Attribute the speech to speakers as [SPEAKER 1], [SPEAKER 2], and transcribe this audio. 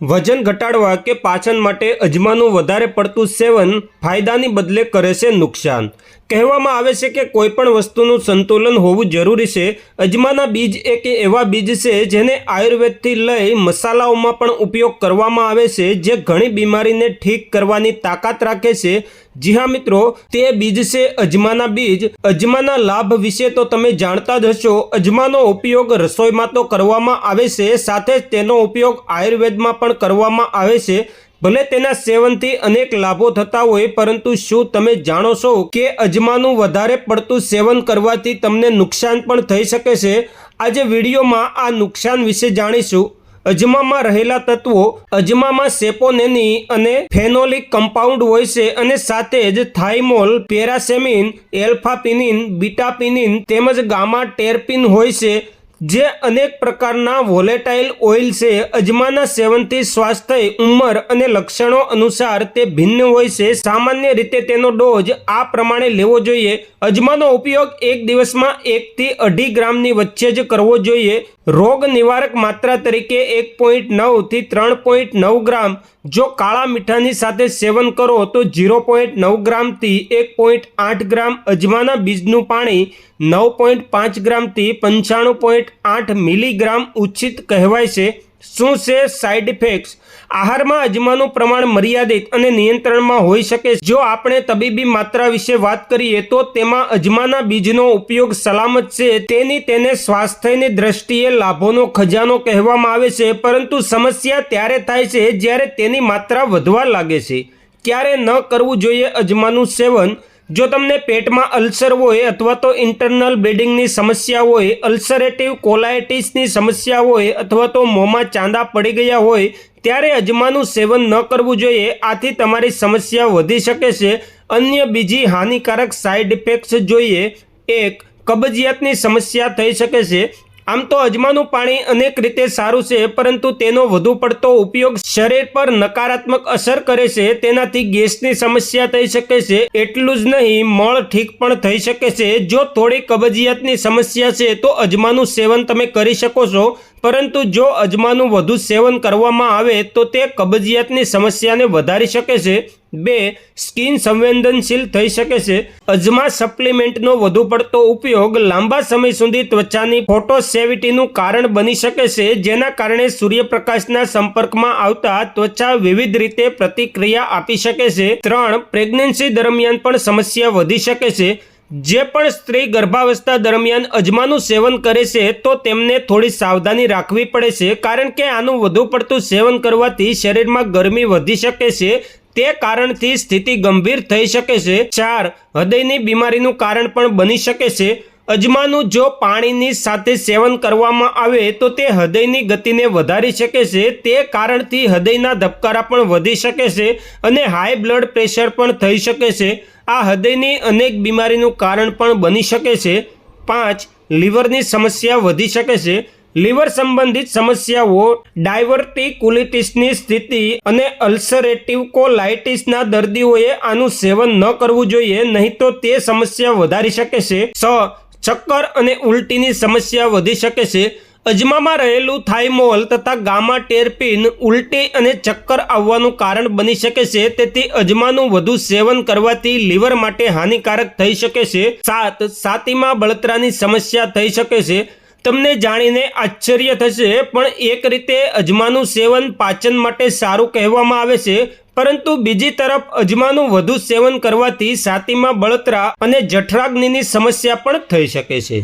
[SPEAKER 1] વજન ઘટાડવા કે પાચન માટે અજમાનું વધારે પડતું સેવન ફાયદાની બદલે કરે છે નુકસાન. કહેવામાં આવે છે કે કોઈ પણ વસ્તુનું સંતુલન હોવું જરૂરી છે. અજમાના બીજ એક એવા બીજ છે જેને આયુર્વેદથી લઈ મસાલાઓમાં પણ ઉપયોગ કરવામાં આવે છે, જે ઘણી બીમારીને ઠીક કરવાની તાકાત રાખે છે. જી હા મિત્રો, તે બીજ છે અજમાના બીજ. અજમાના લાભ વિશે તો તમે જાણતા જ હશો. અજમાનો ઉપયોગ રસોઈમાં તો કરવામાં આવે છે, સાથે જ તેનો ઉપયોગ આયુર્વેદમાં પણ કરવામાં આવે છે. ભલે તેના સેવનથી અનેક લાભો થતા હોય, પરંતુ શું તમે જાણો છો કે અજમાનું વધારે પડતું સેવન કરવાથી તમને નુકસાન પણ થઈ શકે છે? આજે વિડીયોમાં આ નુકસાન વિશે જાણીશું. અજમામાં રહેલા તત્વો, અજમામાં સેપોનેની અને ફેનોલિક કમ્પાઉન્ડ હોય છે અને સાથે જ થાઇમોલ, પેરાસેમિન, એલ્ફાપિનિન, બીટાપિનિન તેમજ ગામા ટેરપિન હોય છે. જે અનેક પ્રકારના વોલેટાઇલ ઓઇલ છે, અજમાના સેવનથી સ્વાસ્થ્ય, ઉંમર અને લક્ષણો અનુસાર તે ભિન્ન હોય છે. સામાન્ય રીતે તેનો ડોઝ આ પ્રમાણે લેવો જોઈએ. અજમાનો ઉપયોગ એક દિવસમાં એકથી અઢી ગ્રામની વચ્ચે જ કરવો જોઈએ. રોગ નિવારક માત્રા તરીકે એક પોઈન્ટ નવથી ત્રણ પોઈન્ટ નવ ગ્રામ. જો કાળા મીઠાની સાથે સેવન કરો તો ઝીરો પોઈન્ટ નવ ગ્રામથી એક પોઈન્ટ આઠ ગ્રામ અજમાના બીજનું પાણી નવ પોઈન્ટ પાંચ ગ્રામથી પંચાણું પોઈન્ટ આઠ મિલીગ્રામ ઉચિત કહેવાય છે. શું છે સાઇડ ઇફેક્ટ્સ? આહારમાં અજમાનું પ્રમાણ મર્યાદિત અને નિયંત્રણમાં હોઈ શકે. જો આપણે તબીબી માત્રા વિશે વાત કરીએ તો તેમાં અજમાના બીજનો ઉપયોગ સલામત છે. તેની તેને સ્વાસ્થ્યની દ્રષ્ટિએ લાભોનો ખજાનો કહેવામાં આવે છે. પરંતુ સમસ્યા ત્યારે થાય છે જ્યારે તેની માત્રા વધવા લાગે છે. ક્યારે ન કરવું જોઈએ અજમાનું સેવન? જો તમને પેટમાં અલ્સર હોય અથવા તો ઇન્ટરનલ બ્લીડિંગની સમસ્યા હોય, અલ્સરેટિવ કોલાઇટિસની સમસ્યા હોય અથવા તો મોંમાં ચાંદા પડી ગયા હોય, ત્યારે અજમાનું સેવન ન કરવું જોઈએ. આથી તમારી સમસ્યા વધી શકે છે. અન્ય બીજી હાનિકારક સાઇડ ઇફેક્ટ્સ જોઈએ. એક, કબજિયાતની સમસ્યા થઈ શકે છે. આમ તો અજમાનું પાણી અનેક રીતે સારું છે, પરંતુ તેનો વધુ પડતો ઉપયોગ શરીર પર નકારાત્મક અસર કરે છે. તેનાથી ગેસની સમસ્યા થઈ શકે છે. એટલું જ નહીં, મળ ઠીક પણ થઈ શકે છે. જો થોડી કબજિયાતની સમસ્યા છે, તો અજમાનું સેવન તમે કરી શકો છો. પરંતુ જો અજમાનું વધુ સેવન કરવામાં આવે તો તે કબજિયાતની સમસ્યાને વધારી શકે છે. બે, સ્કિન સંવેદનશીલ થઈ શકે છે. અજમા સપ્લિમેન્ટનો વધુ પડતો ઉપયોગ લાંબા સમય સુધી ત્વચાની ફોટોસેવિટીનું કારણ બની શકે છે, જેના કારણે સૂર્યપ્રકાશના સંપર્કમાં આવતા ત્વચા વિવિધ રીતે પ્રતિક્રિયા આપી શકે છે. ત્રણ, પ્રેગ્નન્સી દરમિયાન પણ સમસ્યા વધી શકે છે. જે પણ સ્ત્રી ગર્ભાવસ્થા દરમિયાન અજમાનું સેવન કરે છે, તો તેમને થોડી સાવધાની રાખવી પડે છે, કારણ કે આનું વધુ પડતું સેવન કરવાથી શરીરમાં ગરમી વધી શકે છે. તે કારણથી સ્થિતિ ગંભીર થઈ શકે છે. ચાર, હૃદયની બીમારીનું કારણ પણ બની શકે છે. અજમાનું જો પાણીની સાથે સેવન કરવામાં આવે તો તે હૃદયની ગતિને વધારી શકે છે. તે કારણથી હૃદયના ધબકારા પણ વધી શકે છે અને હાઈ બ્લડ પ્રેશર પણ થઈ શકે છે. આ હૃદયની અનેક બીમારીનું કારણ પણ બની શકે છે. પાંચ, લીવરની સમસ્યા વધી શકે છે. લીવર સંબંધિત સમસ્યાઓ ડાયવર્ટિકુલિટીસની સ્થિતિ અને અલ્સરેટિવ કોલાઇટિસના દર્દીઓએ આનું સેવન ન કરવું જોઈએ, નહીં તો તે સમસ્યા વધારી શકે છે. છ ચક્કર અને ઉલટીની સમસ્યા વધી શકે છે. અજમામાં રહેલું થાઇમોલ તથા ગામા ટેરપિન ઉલટી અને ચક્કર આવવાનું કારણ બની શકે છે. તેથી અજમાનું વધુ સેવન કરવાથી લીવર માટે હાનિકારક થઈ શકે છે. સાત, સાતીમાં બળતરાની સમસ્યા થઈ શકે છે. તમને જાણીને આશ્ચર્ય થશે, પણ એક રીતે અજમાનું સેવન પાચન માટે સારું કહેવામાં આવે છે, પરંતુ બીજી તરફ અજમાનું વધુ સેવન કરવાથી છાતીમાં બળતરા અને જઠરાગ્નિની સમસ્યા પણ થઈ શકે છે.